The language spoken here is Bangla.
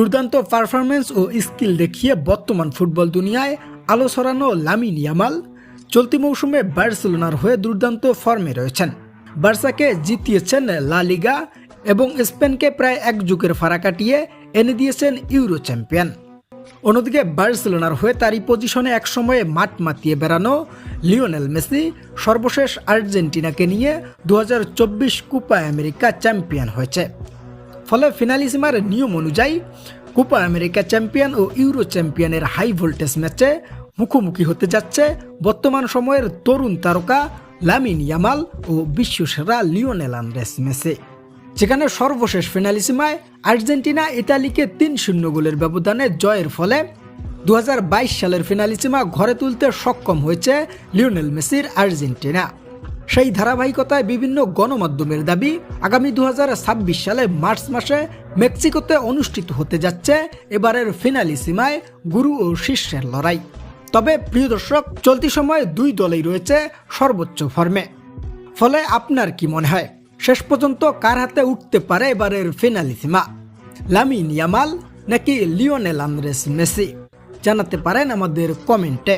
দুর্দান্ত পারফরমেন্স ও স্কিল দেখিয়ে বর্তমান ফুটবল দুনিয়ায় আলো ছড়ানো লামিন ইয়ামাল চলতি মৌসুমে বার্সেলোনার হয়ে দুর্দান্ত ফর্মে রয়েছেন। বার্সাকে জিতিয়েছেন লা লিগা এবং স্পেনকে প্রায় এক যুগের ফাড়া কাটিয়ে এনে দিয়েছেন ইউরো চ্যাম্পিয়ন। অন্যদিকে বার্সেলোনার হয়ে তারই পজিশনে একসময়ে মাঠ মাতিয়ে বেড়ানো লিওনেল মেসি সর্বশেষ আর্জেন্টিনাকে নিয়ে দু হাজার চব্বিশ কুপা আমেরিকা চ্যাম্পিয়ন হয়েছে। ফলে ফিনালিসিমার নিয়ম অনুযায়ী কোপা আমেরিকা চ্যাম্পিয়ন ও ইউরো চ্যাম্পিয়নের হাই ভোল্টেজ ম্যাচে মুখোমুখি হতে যাচ্ছে বর্তমান সময়ের তরুণ তারকা লামিন ইয়ামাল ও বিশ্বসেরা লিওনেল আন্দ্রেস মেসে। যেখানে সর্বশেষ ফিনালিসিমায় আর্জেন্টিনা ইতালিকে তিন শূন্য গোলের ব্যবধানে জয়ের ফলে দু হাজার বাইশ সালের ফিনালিসিমা ঘরে তুলতে সক্ষম হয়েছে লিওনেল মেসির আর্জেন্টিনা। সেই ধারাবাহিকতায় বিভিন্ন গণমাধ্যমের দাবি আগামী দু হাজার ছাব্বিশ সালে মার্চ মাসে মেক্সিকোতে অনুষ্ঠিত হতে যাচ্ছে এবারের ফিনালি সীমায় গুরু ও শিষ্যের লড়াই। তবে প্রিয় দর্শক, চলতি সময়ে দুই দলেই রয়েছে সর্বোচ্চ ফর্মে। ফলে আপনার কি মনে হয়, শেষ পর্যন্ত কার হাতে উঠতে পারে এবারের ফিনালি সীমা? লামিন ইয়ামাল নাকি লিওনেল আন্দ্রেস মেসি? জানাতে পারেন আমাদের কমেন্টে।